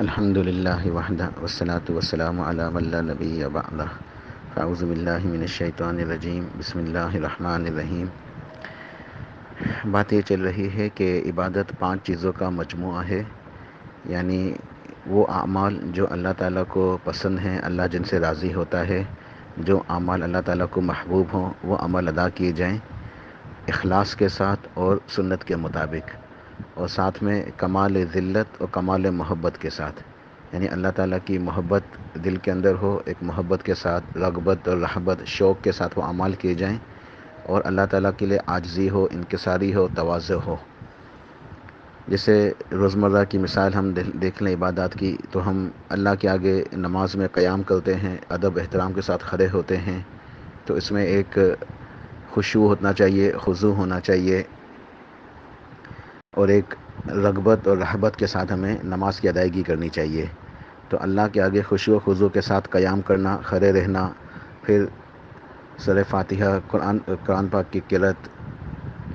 الحمد للہ وحدہ والصلاة والسلام علی من لا نبی بعدہ۔ فاعوذ باللہ من الشیطان الرجیم، بسم اللہ الرحمن الرحیم۔ بات یہ چل رہی ہے کہ عبادت پانچ چیزوں کا مجموعہ ہے یعنی وہ اعمال جو اللہ تعالیٰ کو پسند ہیں، اللہ جن سے راضی ہوتا ہے، جو اعمال اللہ تعالیٰ کو محبوب ہوں، وہ عمل ادا کیے جائیں اخلاص کے ساتھ اور سنت کے مطابق۔ اور ساتھ میں کمال ذلت اور کمال محبت کے ساتھ۔ یعنی اللہ تعالیٰ کی محبت دل کے اندر ہو، ایک محبت کے ساتھ رغبت اور رحبت، شوق کے ساتھ وہ اعمال کیے جائیں اور اللہ تعالیٰ کے لیے عاجزی ہو، انکساری ہو توازع ہو۔ جیسے روزمرہ کی مثال ہم دیکھ لیں عبادات کی، تو ہم اللہ کے آگے نماز میں قیام کرتے ہیں، ادب، احترام کے ساتھ کھڑے ہوتے ہیں۔ تو اس میں ایک خوشو ہونا چاہیے خضو ہونا چاہیے۔ اور ایک رغبت اور رحبت کے ساتھ ہمیں نماز کی ادائیگی کرنی چاہیے۔ تو اللہ کے آگے خوشی و خضو کے ساتھ قیام کرنا، کھڑے رہنا، پھر سر فاتحہ، قرآن قرآن پاک کی قلت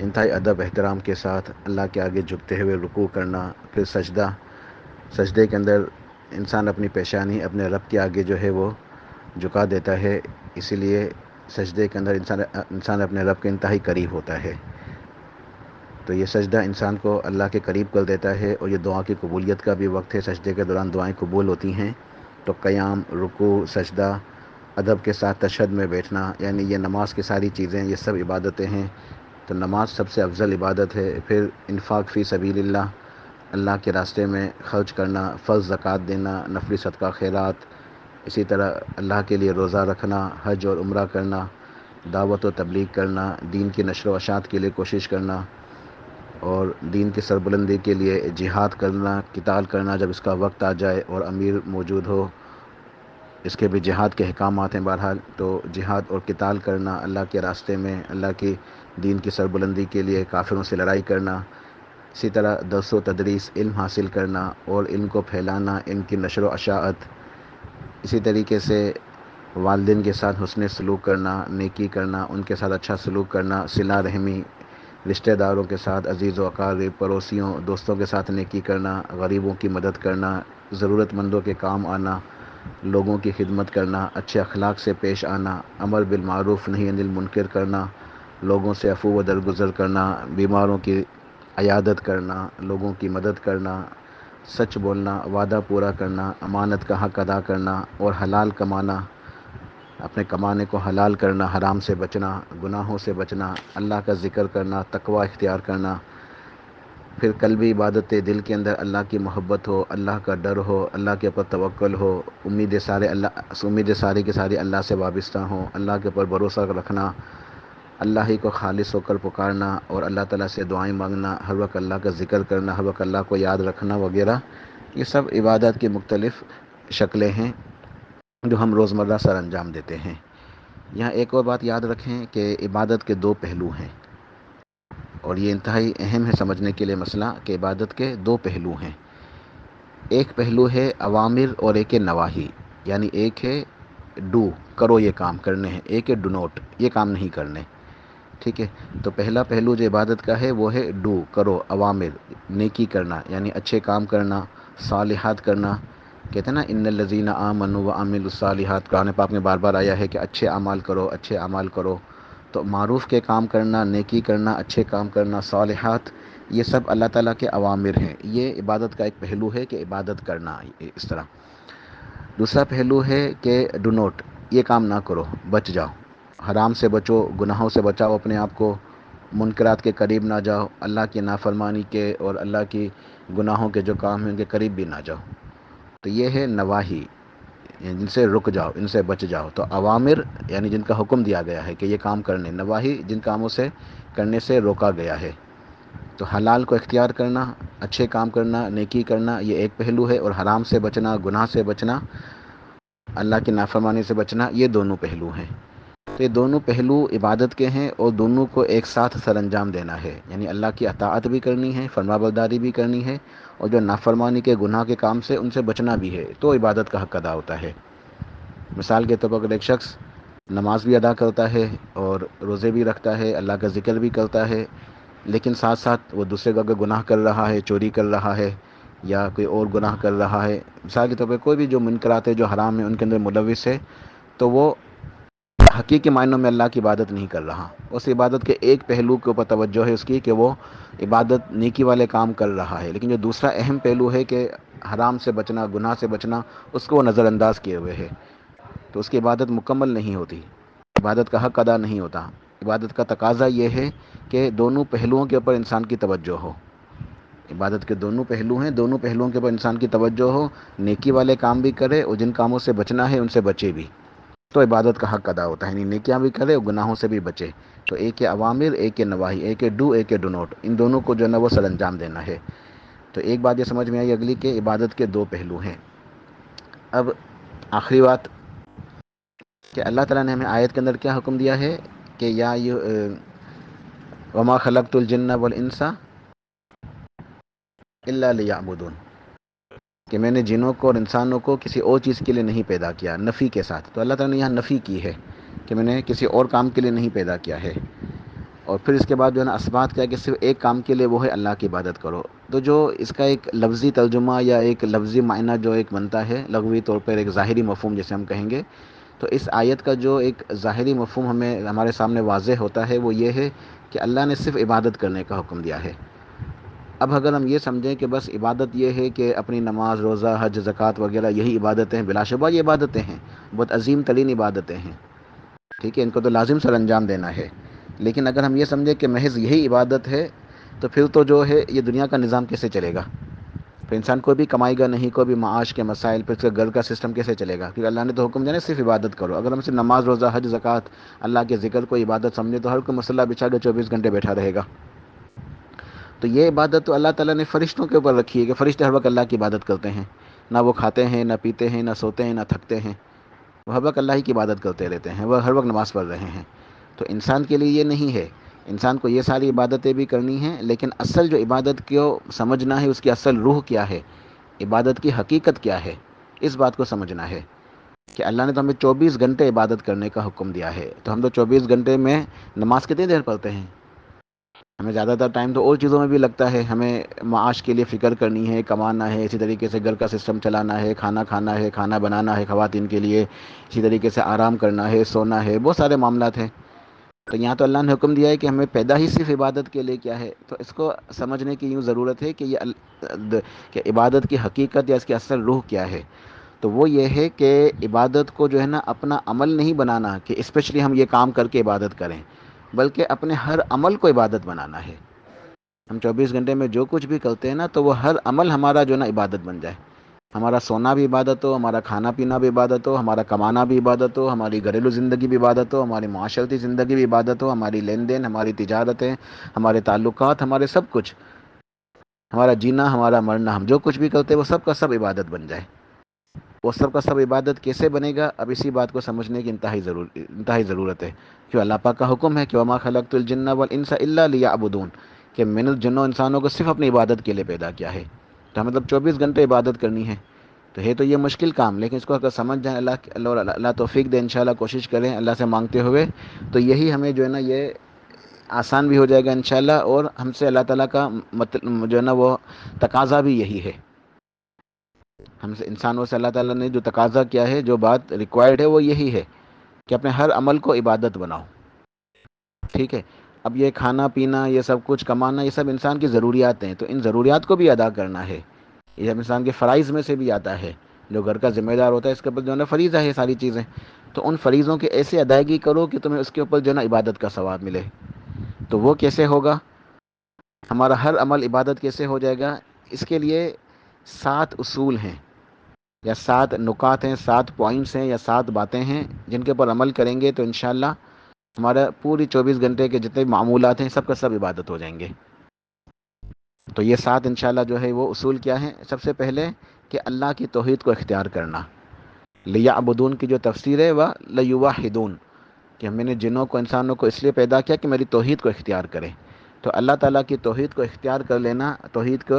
انتہائی ادب، احترام کے ساتھ اللہ کے آگے جھکتے ہوئے رکوع کرنا، پھر سجدہ۔ سجدے کے اندر انسان اپنی پیشانی، اپنے رب کے آگے جو ہے وہ جھکا دیتا ہے۔ اسی لیے سجدے کے اندر انسان انسان اپنے رب کے انتہائی قریب ہوتا ہے۔ تو یہ سجدہ انسان کو اللہ کے قریب کر دیتا ہے اور یہ دعا کی قبولیت کا بھی وقت ہے۔ سجدے کے دوران دعائیں قبول ہوتی ہیں۔ تو قیام رکو سجدہ، ادب کے ساتھ تشد میں بیٹھنا یعنی یہ نماز کی ساری چیزیں، یہ سب عبادتیں ہیں۔ تو نماز سب سے افضل عبادت ہے۔ پھر انفاق فی سبیل اللہ اللہ کے راستے میں خرچ کرنا، فرض زکوٰۃ دینا، نفلی صدقہ، خیرات، اسی طرح اللہ کے لیے روزہ رکھنا، حج اور عمرہ کرنا، دعوت و تبلیغ کرنا، دین کی نشر و اشاعت کے لیے کوشش کرنا۔ اور دین کی سربلندی کے لیے جہاد کرنا کتال کرنا جب اس کا وقت آ جائے اور امیر موجود ہو، اس کے بھی جہاد کے احکامات ہیں بہرحال۔ تو جہاد اور کتال کرنا اللہ کے راستے میں، اللہ کی دین کی سربلندی کے لیے کافروں سے لڑائی کرنا، اسی طرح درس و تدریس، علم حاصل کرنا اور علم کو پھیلانا، ان کی نشر و اشاعت۔ اسی طریقے سے والدین کے ساتھ حسن سلوک کرنا، نیکی کرنا، ان کے ساتھ اچھا سلوک کرنا صلہ رحمی رشتہ داروں کے ساتھ، عزیز و اقارب پڑوسیوں، دوستوں کے ساتھ نیکی کرنا، غریبوں کی مدد کرنا، ضرورت مندوں کے کام آنا، لوگوں کی خدمت کرنا، اچھے اخلاق سے پیش آنا امر بالمعروف نہیں انل منکر کرنا، لوگوں سے افو و درگزر کرنا، بیماروں کی عیادت کرنا، لوگوں کی مدد کرنا، سچ بولنا، وعدہ پورا کرنا، امانت کا حق ادا کرنا اور حلال کمانا۔ اپنے کمانے کو حلال کرنا، حرام سے بچنا، گناہوں سے بچنا، اللہ کا ذکر کرنا، تقوی اختیار کرنا۔ پھر قلبی عبادت دل کے اندر اللہ کی محبت ہو، اللہ کا ڈر ہو، اللہ کے اوپر توکل ہو۔ امید سارے اللہ، امید ساری کے ساری اللہ سے وابستہ ہوں، اللہ کے اوپر بھروسہ رکھنا، اللہ ہی کو خالص ہو کر پکارنا اور اللہ تعالیٰ سے دعائیں مانگنا، ہر وقت اللہ کا ذکر کرنا، ہر وقت اللہ کو یاد رکھنا وغیرہ۔ یہ سب عبادت کی مختلف شکلیں ہیں۔ جو ہم روزمرہ سر انجام دیتے ہیں۔ یہاں ایک اور بات یاد رکھیں کہ عبادت کے دو پہلو ہیں۔ اور یہ انتہائی اہم ہے سمجھنے کے لیے مسئلہ کہ عبادت کے دو پہلو ہیں۔ ایک پہلو ہے عوامر اور ایک ہے نواحی یعنی ایک ہے ڈو، کرو یہ کام کرنے ہیں۔ ایک ہے ڈو نوٹ یہ کام نہیں کرنے۔ ٹھیک ہے؟ تو پہلا پہلو جو عبادت کا ہے وہ ہے ڈو، کرو، عوامر، نیکی کرنا یعنی اچھے کام کرنا، صالحات کرنا۔ کہتے ہیں نا، ان الزین آمن و عامل الصالحات قرآن پاک میں بار بار آیا ہے کہ اچھے اعمال کرو، اچھے اعمال کرو۔ تو معروف کے کام کرنا، نیکی کرنا، اچھے کام کرنا، صالحات، یہ سب اللہ تعالیٰ کے عوامر ہیں۔ یہ عبادت کا ایک پہلو ہے کہ عبادت کرنا، اس طرح۔ دوسرا پہلو ہے کہ ڈو نوٹ یہ کام نہ کرو، بچ جاؤ۔ حرام سے بچو، گناہوں سے بچاؤ، اپنے آپ کو منکرات کے قریب نہ جاؤ، اللہ کی نافرمانی کے اور اللہ کی گناہوں کے جو کام ہیں ان کے قریب بھی نہ جاؤ۔ تو یہ ہے نواحی یعنی جن سے رک جاؤ، ان سے بچ جاؤ۔ تو عوامر یعنی جن کا حکم دیا گیا ہے کہ یہ کام کرنے، نواحی جن کاموں سے کرنے سے روکا گیا ہے۔ تو حلال کو اختیار کرنا، اچھے کام کرنا، نیکی کرنا، یہ ایک پہلو ہے۔ اور حرام سے بچنا، گناہ سے بچنا، اللہ کی نافرمانی سے بچنا، یہ دونوں پہلو ہیں۔ تو یہ دونوں پہلو عبادت کے ہیں اور دونوں کو ایک ساتھ سر انجام دینا ہے۔ یعنی اللہ کی اطاعت بھی کرنی ہے، فرما برداری بھی کرنی ہے اور جو نافرمانی کے گناہ کے کام سے ان سے بچنا بھی ہے، تو عبادت کا حق ادا ہوتا ہے۔ مثال کے طور پر ایک شخص نماز بھی ادا کرتا ہے اور روزے بھی رکھتا ہے، اللہ کا ذکر بھی کرتا ہے، لیکن ساتھ ساتھ وہ دوسرے کا گناہ کر رہا ہے، چوری کر رہا ہے یا کوئی اور گناہ کر رہا ہے، مثال کے طور پہ کوئی بھی جو منکرات ہے جو حرام ہے ان کے اندر ملوث ہے، تو وہ حقیقی معنوں میں اللہ کی عبادت نہیں کر رہا۔ اس عبادت کے ایک پہلو کے اوپر توجہ ہے اس کی کہ وہ عبادت نیکی والے کام کر رہا ہے۔ لیکن جو دوسرا اہم پہلو ہے کہ حرام سے بچنا، گناہ سے بچنا، اس کو وہ نظر انداز کیے ہوئے ہے۔ تو اس کی عبادت مکمل نہیں ہوتی۔ عبادت کا حق ادا نہیں ہوتا۔ عبادت کا تقاضا یہ ہے کہ دونوں پہلوؤں کے اوپر انسان کی توجہ ہو۔ عبادت کے دونوں پہلو ہیں، دونوں پہلوؤں کے اوپر انسان کی توجہ ہو۔ نیکی والے کام بھی کرے اور جن کاموں سے بچنا ہے ان سے بچے بھی۔ تو عبادت کا حق ادا ہوتا ہے۔ یعنی نیکیاں بھی کرے اور گناہوں سے بھی بچے۔ تو ایک ہے عوامر، ایک ہے نواحی ایک ہے ڈو، ایک ہے ڈو نوٹ۔ ان دونوں کو جو ہے نا وہ سر انجام دینا ہے۔ تو ایک بات یہ سمجھ میں آئی اگلی کہ عبادت کے دو پہلو ہیں۔ اب آخری بات کہ اللہ تعالیٰ نے ہمیں آیت کے اندر کیا حکم دیا ہے کہ یا وما خلقت الجن والانسا الا لیعبدون کہ میں نے جنوں کو اور انسانوں کو کسی اور چیز کے لیے نہیں پیدا کیا، نفی کے ساتھ۔ تو اللہ تعالیٰ نے یہاں نفی کی ہے کہ میں نے کسی اور کام کے لیے نہیں پیدا کیا ہے۔ اور پھر اس کے بعد جو ہے نا اسبات کیا کہ صرف ایک کام کے لیے وہ ہے اللہ کی عبادت کرو۔ تو جو اس کا ایک لفظی ترجمہ یا ایک لفظی معنی جو ایک بنتا ہے، لغوی طور پر ایک ظاہری مفہوم جیسے ہم کہیں گے، تو اس آیت کا جو ایک ظاہری مفہوم ہمیں، ہمارے سامنے واضح ہوتا ہے، وہ یہ ہے کہ اللہ نے صرف عبادت کرنے کا حکم دیا ہے۔ اب اگر ہم یہ سمجھیں کہ بس عبادت یہ ہے کہ اپنی نماز، روزہ، حج، زکوٰۃ وغیرہ یہی عبادتیں ہیں بلا شبہ یہ عبادتیں ہیں، بہت عظیم ترین عبادتیں ہیں۔ ٹھیک ہے، ان کو تو لازم سر انجام دینا ہے۔ لیکن اگر ہم یہ سمجھیں کہ محض یہی عبادت ہے، تو پھر تو جو ہے یہ دنیا کا نظام کیسے چلے گا؟ پھر انسان کوئی بھی کمائے گا نہیں، کوئی بھی معاش کے مسائل، پھر اس کا گھر کا سسٹم کیسے چلے گا؟ کیونکہ اللہ نے تو حکم دیا نا، صرف عبادت کرو۔ اگر ہم صرف نماز، روزہ، حج، زکوٰۃ، اللہ کے ذکر کو عبادت سمجھے تو ہر کوئی مسئلہ بچھا کے چوبیس گھنٹے بیٹھا رہے گا۔ تو یہ عبادت تو اللہ تعالیٰ نے فرشتوں کے اوپر رکھی ہے کہ فرشتے ہر وقت اللہ کی عبادت کرتے ہیں۔ نہ وہ کھاتے ہیں، نہ پیتے ہیں، نہ سوتے ہیں، نہ تھکتے ہیں۔ وہ ہر وقت اللہ ہی کی عبادت کرتے رہتے ہیں، وہ ہر وقت نماز پڑھ رہے ہیں۔ تو انسان کے لیے یہ نہیں ہے۔ انسان کو یہ ساری عبادتیں بھی کرنی ہیں، لیکن اصل جو عبادت کو سمجھنا ہے، اس کی اصل روح کیا ہے؟ عبادت کی حقیقت کیا ہے؟ اس بات کو سمجھنا ہے کہ اللہ نے تو ہمیں چوبیس گھنٹے عبادت کرنے کا حکم دیا ہے۔ تو ہم تو چوبیس گھنٹے میں نماز کتنی دیر پڑھتے ہیں؟ ہمیں زیادہ تر ٹائم تو اور چیزوں میں بھی لگتا ہے۔ ہمیں معاش کے لیے فکر کرنی ہے، کمانا ہے، اسی طریقے سے گھر کا سسٹم چلانا ہے، کھانا کھانا ہے، کھانا بنانا ہے خواتین کے لیے، اسی طریقے سے آرام کرنا ہے، سونا ہے، بہت سارے معاملات ہیں۔ تو یہاں تو اللہ نے حکم دیا ہے کہ ہمیں پیدا ہی صرف عبادت کے لیے کیا ہے۔ تو اس کو سمجھنے کی یوں ضرورت ہے کہ یہ کہ عبادت کی حقیقت یا اس کی اصل روح کیا ہے۔ تو وہ یہ ہے کہ عبادت کو جو ہے نا اپنا عمل نہیں بنانا، کہ اسپیشلی ہم یہ کام کر کے عبادت کریں۔ بلکہ اپنے ہر عمل کو عبادت بنانا ہے۔ ہم چوبیس گھنٹے میں جو کچھ بھی کرتے ہیں نا، تو وہ ہر عمل ہمارا جو ہے نا عبادت بن جائے۔ ہمارا سونا بھی عبادت ہو، ہمارا کھانا پینا بھی عبادت ہو، ہمارا کمانا بھی عبادت ہو، ہماری گھریلو زندگی بھی عبادت ہو، ہماری معاشرتی زندگی بھی عبادت ہو، ہماری لین دین، ہماری تجارتیں، ہمارے تعلقات، ہمارے سب کچھ۔ ہمارا جینا، ہمارا مرنا، ہم جو کچھ بھی کرتے ہیں، وہ سب کا سب عبادت بن جائے۔ وہ سب کا سب عبادت کیسے بنے گا؟ اب اسی بات کو سمجھنے کی انتہائی ضرور، انتہائی ضرورت ہے کہ اللہ پاک کا حکم ہے کہ وما خلقت الجن والانس الا ليعبدون۔ کہ میں نے جنوں انسانوں کو صرف اپنی عبادت کے لیے پیدا کیا ہے۔ تو مطلب چوبیس گھنٹے عبادت کرنی ہے۔ تو ہے تو یہ مشکل کام، لیکن اس کو اگر سمجھ جائیں، اللہ اللہ اللہ توفیق دے، انشاءاللہ کوشش کریں، اللہ سے مانگتے ہوئے۔ تو یہی ہمیں جو ہے نا، یہ آسان بھی ہو جائے گا انشاءاللہ، اور ہم سے اللہ تعالیٰ کا جو ہے نا، وہ تقاضا بھی یہی ہے۔ ہم سے انسانوں سے اللہ تعالیٰ نے جو تقاضا کیا ہے، جو بات ریکوائرڈ ہے، وہ یہی ہے کہ اپنے ہر عمل کو عبادت بناؤ۔ ٹھیک ہے؟ اب یہ کھانا، پینا، یہ سب کچھ کمانا، یہ سب انسان کی ضروریات ہیں، تو ان ضروریات کو بھی ادا کرنا ہے۔ یہ سب انسان کے فرائض میں سے بھی آتا ہے۔ جو گھر کا ذمہ دار ہوتا ہے، اس کے اوپر جو ہے نا فریضہ ہے ساری چیزیں۔ تو ان فریضوں کے ایسے ادائیگی کرو کہ تمہیں اس کے اوپر جو ہے نا عبادت کا ثواب ملے۔ تو وہ کیسے ہوگا؟ ہمارا ہر عمل عبادت کیسے ہو جائے گا؟ اس کے لیے سات اصول ہیں، یا سات نکات ہیں، سات پوائنٹس ہیں، یا سات باتیں ہیں، جن کے اوپر عمل کریں گے تو انشاءاللہ ہمارا پوری چوبیس گھنٹے کے جتنے معمولات ہیں، سب کا سب عبادت ہو جائیں گے۔ تو یہ سات انشاءاللہ جو ہے وہ اصول کیا ہیں؟ سب سے پہلے کہ اللہ کی توحید کو اختیار کرنا۔ لیا ابدون کی جو تفسیر ہے، وہ لیوا ہدون کہ میں نے جنوں کو، انسانوں کو اس لیے پیدا کیا کہ میری توحید کو اختیار کرے۔ تو اللہ تعالیٰ کی توحید کو اختیار کر لینا، توحید کو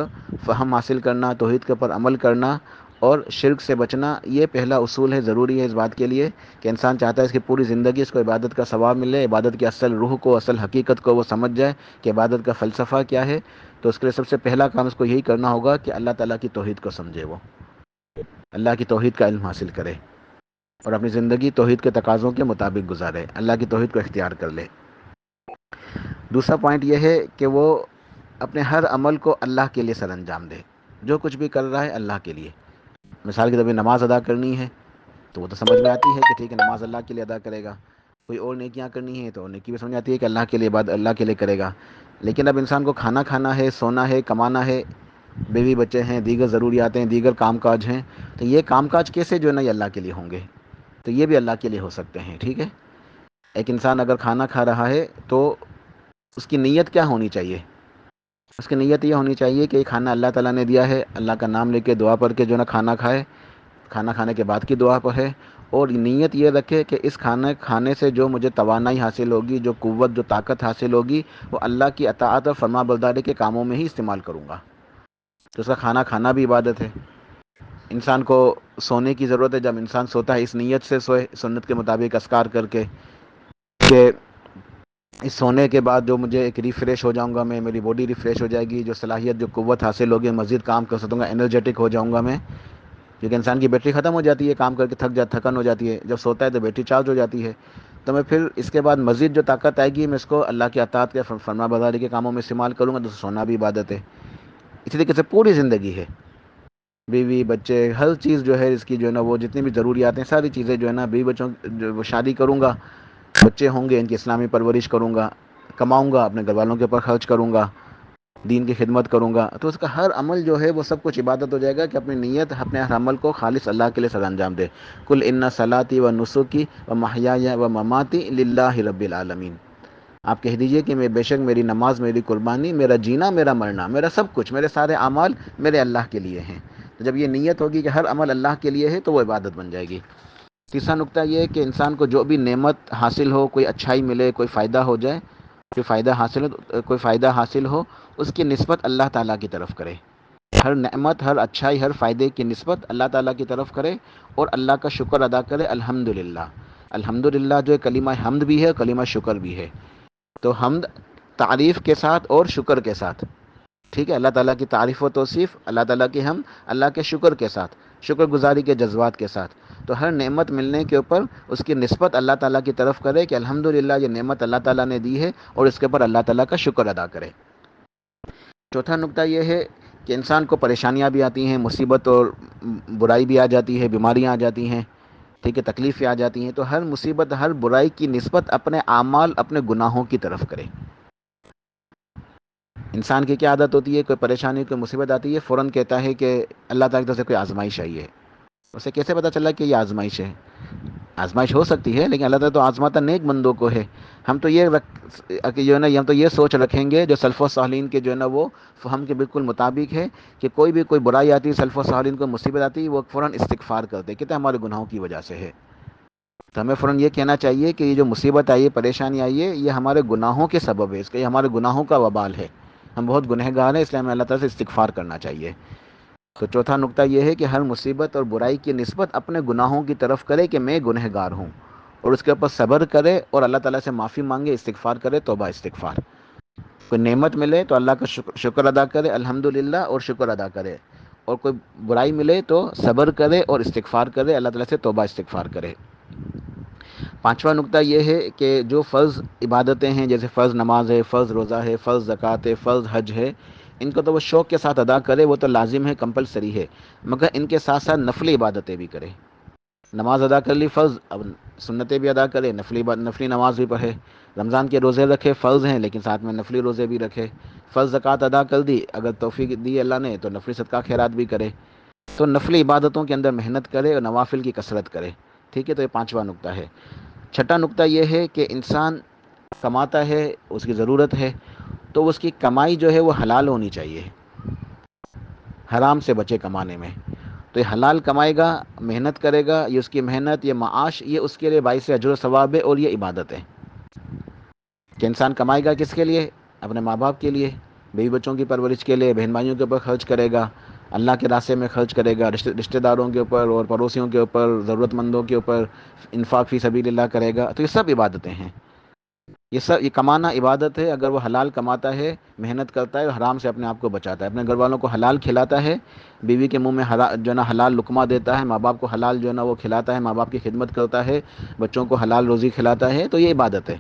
فہم حاصل کرنا، توحید کے اوپر عمل کرنا اور شرک سے بچنا، یہ پہلا اصول ہے، ضروری ہے اس بات کے لیے کہ انسان چاہتا ہے اس کی پوری زندگی اس کو عبادت کا ثواب ملے، عبادت کی اصل روح کو، اصل حقیقت کو وہ سمجھ جائے کہ عبادت کا فلسفہ کیا ہے۔ تو اس کے لیے سب سے پہلا کام اس کو یہی کرنا ہوگا کہ اللہ تعالیٰ کی توحید کو سمجھے وہ۔ اللہ کی توحید کا علم حاصل کرے اور اپنی زندگی توحید کے تقاضوں کے مطابق گزارے، اللہ کی توحید کو اختیار کر لے۔ دوسرا پوائنٹ یہ ہے کہ وہ اپنے ہر عمل کو اللہ کے لیے سر انجام دے۔ جو کچھ بھی کر رہا ہے اللہ کے لیے۔ مثال کی طبی نماز ادا کرنی ہے تو وہ تو سمجھ میں آتی ہے کہ ٹھیک ہے، نماز اللہ کے لیے ادا کرے گا۔ کوئی اور نیکیاں کرنی ہے تو اور نیکی بھی سمجھ آتی ہے کہ اللہ کے لیے بعد اللہ کے لیے کرے گا۔ لیکن اب انسان کو کھانا کھانا ہے، سونا ہے، کمانا ہے، بیوی بچے ہیں، دیگر ضروریات ہیں دیگر کام کاج ہیں، تو یہ کام کاج کیسے جو ہے نا یہ اللہ کے لیے ہوں گے؟ تو یہ بھی اللہ کے لیے ہو سکتے ہیں، ٹھیک ہے؟ ایک انسان اگر کھانا کھا رہا ہے تو اس کی نیت کیا ہونی چاہیے؟ اس کی نیت یہ ہونی چاہیے کہ یہ کھانا اللہ تعالیٰ نے دیا ہے، اللہ کا نام لے کے دعا پڑھ کے جو نا کھانا کھائے۔ کھانا کھانے کے بعد کی دعا پڑھے۔ اور نیت یہ رکھے کہ اس کھانے کھانے سے جو مجھے توانائی حاصل ہوگی، جو قوت، جو طاقت حاصل ہوگی، وہ اللہ کی اطاعت اور فرما برداری کے کاموں میں ہی استعمال کروں گا۔ تو اس کا کھانا کھانا بھی عبادت ہے۔ انسان کو سونے کی ضرورت ہے۔ جب انسان سوتا ہے، اس نیت سے سوئے، سنت کے مطابق اسکار کر کے کہ اس سونے کے بعد جو مجھے ایک ریفریش ہو جاؤں گا میں، میری باڈی ریفریش ہو جائے گی، جو صلاحیت، جو قوت حاصل ہوگی، مزید کام کر سکوں گا، انرجیٹک ہو جاؤں گا میں۔ کیونکہ انسان کی بیٹری ختم ہو جاتی ہے، کام کر کے تھک جا، تھکن ہو جاتی ہے۔ جب سوتا ہے تو بیٹری چارج ہو جاتی ہے۔ تو میں پھر اس کے بعد مزید جو طاقت آئے گی، میں اس کو اللہ کے اطاعت کے فرما بازاری کے کاموں میں استعمال کروں گا تو سونا بھی عبادت ہے۔ اسی طریقے سے پوری زندگی ہے۔ بیوی، بچے، ہر چیز جو ہے، اس کی جو ہے نا، وہ جتنی بھی ضروریات ہیں، ساری چیزیں جو ہے نا، بیوی بچوں، جو شادی کروں گا۔ بچے ہوں گے، ان کی اسلامی پرورش کروں گا، کماؤں گا، اپنے گھر والوں کے اوپر خرچ کروں گا، دین کی خدمت کروں گا۔ تو اس کا ہر عمل جو ہے وہ سب کچھ عبادت ہو جائے گا کہ اپنی نیت، اپنے ہر عمل کو خالص اللہ کے لیے سر انجام دے۔ کل ان صلاطی و نسخی و محیا و مماتی لاہ رب العالمین آپ کہہ دیجیے کہ میں بے شک میری نماز، میری قربانی، میرا جینا، میرا مرنا، میرا سب کچھ، میرے سارے اعمال میرے اللہ کے لیے ہیں۔ تو جب یہ نیت ہوگی کہ ہر عمل اللہ کے لیے ہے تو وہ عبادت بن جائے گی۔ تیسرا نقطہ یہ ہے کہ انسان کو جو بھی نعمت حاصل ہو، کوئی اچھائی ملے، کوئی فائدہ ہو جائے، کوئی فائدہ حاصل ہو، کوئی فائدہ حاصل ہو، اس کی نسبت اللہ تعالیٰ کی طرف کرے۔ ہر نعمت، ہر اچھائی، ہر فائدے کی نسبت اللہ تعالیٰ کی طرف کرے اور اللہ کا شکر ادا کرے۔ الحمد للہ الحمد للہ جو ہے کلیمہ حمد بھی ہے کلیمہ شکر بھی ہے۔ تو حمد تعریف کے ساتھ اور شکر کے ساتھ۔ ٹھیک ہے؟ اللہ تعالیٰ کی تعریف و توصیف، اللہ تعالیٰ کی ہم اللہ کے شکر کے ساتھ، شکر گزاری کے جذبات کے ساتھ۔ تو ہر نعمت ملنے کے اوپر اس کی نسبت اللہ تعالیٰ کی طرف کرے کہ الحمد یہ نعمت اللہ تعالیٰ نے دی ہے اور اس کے اوپر اللہ تعالیٰ کا شکر ادا کرے۔ چوتھا نقطہ یہ ہے کہ انسان کو پریشانیاں بھی آتی ہیں، مصیبت اور برائی بھی آ جاتی ہے، بیماریاں آ جاتی ہیں، ٹھیک ہے، تکلیفیں آ جاتی ہیں۔ تو ہر مصیبت، ہر برائی کی نسبت اپنے اعمال، اپنے گناہوں کی طرف کرے۔ انسان کی کیا عادت ہوتی ہے؟ کوئی پریشانی، کوئی مصیبت آتی ہے، فوراً کہتا ہے کہ اللہ تعالیٰ کی طرف سے کوئی آزمائش آئی ہے۔ اسے کیسے پتہ چلا کہ یہ آزمائش ہے؟ آزمائش ہو سکتی ہے، لیکن اللہ تعالیٰ تو آزماتا نیک بندوں کو ہے۔ ہم تو یہ رکھ جو ہے نا، ہم تو یہ سوچ رکھیں گے، جو سلف و صالین کے جو ہے نا، وہ ہم کے بالکل مطابق ہے کہ کوئی بھی کوئی برائی آتی ہے سلف و صالین کو مصیبت آتی ہے وہ فوراً استغفار کرتے کہتے ہیں ہمارے گناہوں کی وجہ سے ہے۔ تو ہمیں فوراً یہ کہنا چاہیے کہ یہ جو مصیبت آئی ہے پریشانی آئی ہے، یہ ہمارے گناہوں کے سبب ہے۔ اس کا، یہ ہمارے گناہوں کا وبال ہے۔ ہم بہت گنہ گار ہیں، اس لیے ہمیں اللہ تعالیٰ سے استغفار کرنا چاہیے۔ تو چوتھا نقطہ یہ ہے کہ ہر مصیبت اور برائی کی نسبت اپنے گناہوں کی طرف کرے کہ میں گنہ گار ہوں اور اس کے اوپر صبر کرے اور اللہ تعالیٰ سے معافی مانگے، استغفار کرے، توبہ، استغفار۔ کوئی نعمت ملے تو اللہ کا شکر ادا کرے الحمد اور شکر ادا کرے۔ اور کوئی برائی ملے تو صبر کرے اور استغفار کرے، اللہ تعالیٰ سے توبہ، استغفار کرے۔ پانچواں نقطہ یہ ہے کہ جو فرض عبادتیں ہیں، جیسے فرض نماز ہے، فرض روزہ ہے، فرض زکوٰۃ ہے، فرض حج ہے ان کو تو وہ شوق کے ساتھ ادا کرے، وہ تو لازم ہے، کمپلسری ہے، مگر ان کے ساتھ ساتھ نفلی عبادتیں بھی کرے۔ نماز ادا کر لی، فرض، اب سنتیں بھی ادا کرے، نفلی نفلی نماز بھی پڑھے۔ رمضان کے روزے رکھے، فرض ہیں، لیکن ساتھ میں نفلی روزے بھی رکھے۔ فرض زکوٰۃ ادا کر دی، اگر توفیق دی اللہ نے، تو نفلی صدقہ، خیرات بھی کرے۔ تو نفلی عبادتوں کے اندر محنت کرے اور نوافل کی کثرت کرے۔ ٹھیک ہے، تو یہ پانچواں نقطہ ہے۔ چھٹا نقطہ یہ ہے کہ انسان کماتا ہے، اس کی ضرورت ہے۔ تو اس کی کمائی جو ہے وہ حلال ہونی چاہیے۔ حرام سے بچے کمانے میں۔ تو یہ حلال کمائے گا، محنت کرے گا، یہ اس کی محنت، یہ معاش، یہ اس کے لیے باعث اجر و ثواب ہے اور یہ عبادت ہے۔ کہ انسان کمائے گا کس کے لیے؟ اپنے ماں باپ کے لیے، بیوی بچوں کی پرورش کے لیے، بہن بھائیوں کے اوپر خرچ کرے گا، اللہ کے راستے میں خرچ کرے گا رشتے رشتہ داروں کے اوپر اور پڑوسیوں کے اوپر ضرورت مندوں کے اوپر انفاق فی سبیل اللہ کرے گا۔ تو یہ سب عبادتیں ہیں۔ یہ سب یہ کمانا عبادت ہے، اگر وہ حلال کماتا ہے، محنت کرتا ہے حرام سے اپنے آپ کو بچاتا ہے، اپنے گھر والوں کو حلال کھلاتا ہے، بیوی کے منہ میں جو ہے نا حلال لقمہ دیتا ہے، ماں باپ کو حلال جو ہے نا وہ کھلاتا ہے، ماں باپ کی خدمت کرتا ہے، بچوں کو حلال روزی کھلاتا ہے، تو یہ عبادت ہے۔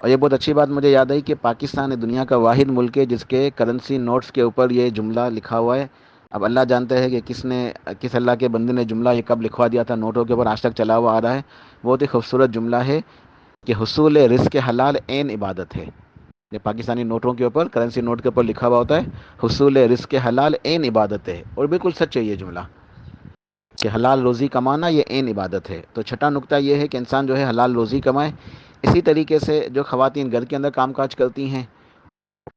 اور یہ بہت اچھی بات مجھے یاد آئی کہ پاکستان دنیا کا واحد ملک ہے، جس کے کرنسی نوٹس کے اوپر یہ جملہ لکھا ہوا ہے۔ اب اللہ جانتا ہے کہ کس نے کس اللہ کے بندے نے جملہ یہ کب لکھوا دیا تھا، نوٹوں کے اوپر آج تک چلا ہوا آ رہا ہے۔ بہت ہی خوبصورت جملہ ہے۔ کہ حصول رزق حلال عین عبادت ہے۔ یہ پاکستانی نوٹوں کے اوپر کرنسی نوٹ کے اوپر لکھا ہوا ہوتا ہے، حصول رزق حلال عین عبادت ہے۔ اور بالکل سچ ہے یہ جملہ کہ حلال روزی کمانا یہ عین عبادت ہے۔ تو چھٹا نقطہ یہ ہے کہ انسان جو ہے حلال روزی کمائے، اسی طریقے سے جو خواتین گھر کے اندر کام کاج کرتی ہیں،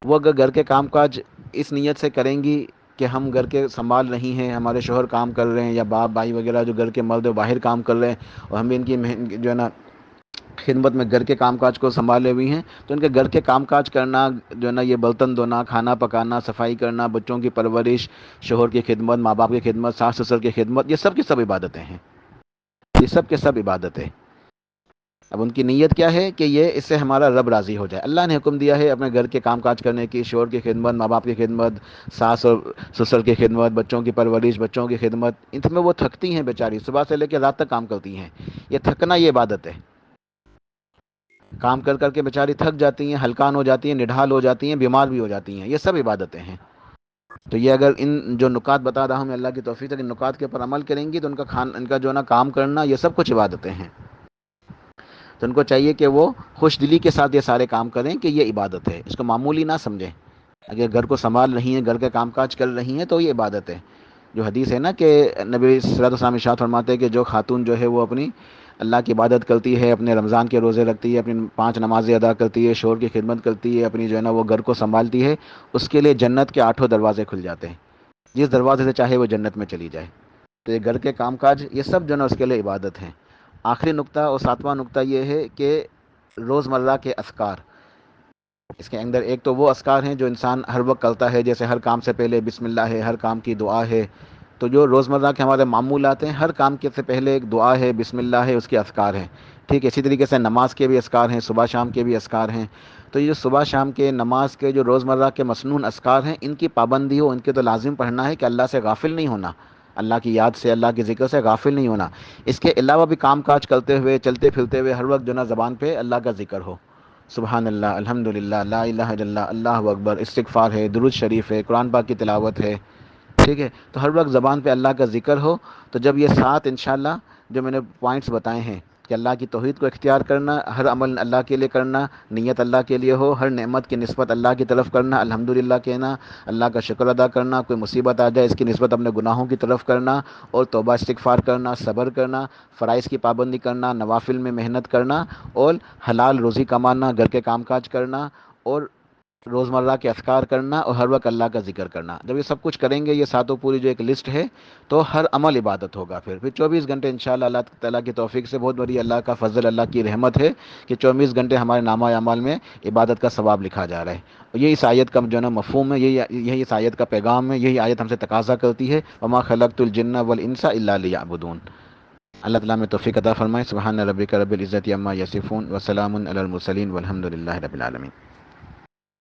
وہ اگر گھر کے کام کاج اس نیت سے کریں گی کہ ہم گھر کے سنبھال رہی ہیں، ہمارے شوہر کام کر رہے ہیں یا باپ بھائی وغیرہ جو گھر کے مرد باہر کام کر رہے ہیں، اور ہم بھی ان کی جو ہے نا خدمت میں گھر کے کام کاج کو سنبھالے ہوئی ہیں۔ تو ان کے گھر کے کام کاج کرنا جو ہے نا، یہ برتن دھونا، کھانا پکانا، صفائی کرنا، بچوں کی پرورش، شوہر کی خدمت، ماں باپ کی خدمت، ساس سسر کی خدمت، یہ سب کی سب عبادتیں ہیں۔ یہ سب کے سب عبادتیں۔ اب ان کی نیت کیا ہے کہ یہ اس سے ہمارا رب راضی ہو جائے۔ اللہ نے حکم دیا ہے اپنے گھر کے کام کاج کرنے کی شور کی خدمت، ماں باپ کی خدمت، ساس اور سسر کی خدمت، بچوں کی پرورش، بچوں کی خدمت۔ ان میں وہ تھکتی ہیں بیچاری، صبح سے لے کے رات تک کام کرتی ہیں۔ یہ تھکنا، یہ عبادت ہے۔ کام کر کر کے بیچاری تھک جاتی ہیں، ہلکان ہو جاتی ہیں، نڈھال ہو جاتی ہیں، بیمار بھی ہو جاتی ہیں۔ یہ سب عبادتیں ہیں۔ تو یہ اگر ان جو نکات بتا رہا ہوں، میں اللہ کی توفیق ان نکات کے اوپر عمل کریں گی، تو ان کا کھان، ان کا جو ہے نا کام کرنا، یہ سب کچھ عبادتیں ہیں۔ تو ان کو چاہیے کہ وہ خوش دلی کے ساتھ یہ سارے کام کریں کہ یہ عبادت ہے۔ اس کو معمولی نہ سمجھیں۔ اگر گھر کو سنبھال رہی ہیں، گھر کے کام کاج کر رہی ہیں، تو یہ عبادت ہے جو حدیث ہے نا کہ نبی صلاحت السلام شاہ فرماتے ہیں کہ جو خاتون جو ہے وہ اپنی اللہ کی عبادت کرتی ہے، اپنے رمضان کے روزے رکھتی ہے، اپنی پانچ نمازیں ادا کرتی ہے، شور کی خدمت کرتی ہے، اپنی جو ہے نا وہ گھر کو سنبھالتی ہے، اس کے لیے جنت کے آٹھوں دروازے کھل جاتے ہیں۔ جس دروازے سے چاہے وہ جنت میں چلی جائے۔ تو یہ گھر کے کام کاج، یہ سب جو ہے نا اس کے لیے عبادت ہیں۔ آخری نقطہ اور ساتواں نقطہ یہ ہے کہ روزمرہ کے اسکار اس کے اندر ایک تو وہ اسکار ہیں جو انسان ہر وقت کرتا ہے، جیسے ہر کام سے پہلے بسم اللہ ہے، ہر کام کی دعا ہے تو جو روزمرہ کے ہمارے معمولات ہیں، ہر کام کے سے پہلے ایک دعا ہے، بسم اللہ ہے، اس کے اسکار ہیں۔ ٹھیک ہے، اسی طریقے سے نماز کے بھی اسکار ہیں، صبح شام کے بھی اسکار ہیں۔ تو یہ جو صبح شام کے نماز کے جو روزمرہ کے مصنون اسکار ہیں، ان کی پابندی ہو، ان کے تو لازم پڑھنا ہے کہ اللہ سے غافل نہیں ہونا۔ اللہ کی یاد سے، اللہ کے ذکر سے غافل نہیں ہونا۔ اس کے علاوہ بھی کام کاج کرتے ہوئے، چلتے پھرتے ہوئے، ہر وقت جو نا زبان پہ اللہ کا ذکر ہو۔ سبحان اللہ الحمد للہ لا الہ الا اللہ اللہ اکبر، استغفار ہے، درود شریف ہے، قرآن پاک کی تلاوت ہے۔ ٹھیک ہے؟ تو ہر وقت زبان پہ اللہ کا ذکر ہو۔ تو جب یہ سات انشاءاللہ جو میں نے پوائنٹس بتائے ہیں کہ اللہ کی توحید کو اختیار کرنا، ہر عمل اللہ کے لیے کرنا، نیت اللہ کے لیے ہو، ہر نعمت کی نسبت اللہ کی طرف کرنا الحمد للہ کہنا، اللہ کا شکر ادا کرنا، کوئی مصیبت آ جائے اس کی نسبت اپنے گناہوں کی طرف کرنا اور توبہ استغفار کرنا، صبر کرنا، فرائض کی پابندی کرنا، نوافل میں محنت کرنا اور حلال روزی کمانا، گھر کے کام کاج کرنا اور روزمرہ کے اذکار کرنا اور ہر وقت اللہ کا ذکر کرنا۔ جب یہ سب کچھ کریں گے، یہ ساتوں پوری جو ایک لسٹ ہے، تو ہر عمل عبادت ہوگا۔ پھر پھر چوبیس گھنٹے انشاءاللہ اللہ تعالیٰ کی توفیق سے بہت بڑی اللہ کا فضل، اللہ کی رحمت ہے کہ چوبیس گھنٹے ہمارے نامہ عمل میں عبادت کا ثواب لکھا جا رہا ہے۔ اور یہ اس آیت کا جو ہے نا مفہوم ہے، یہی یہی اس آیت کا پیغام ہے، یہی آیت ہم سے تقاضا کرتی ہے۔ وما خلقت الجن والانس الا ليعبدون۔ اللہ تعالیٰ میں توفیق عطا فرمائے۔ سبحان ربک رب العزت عما یصفون وسلام علی المرسلین والحمد للہ رب العالمین۔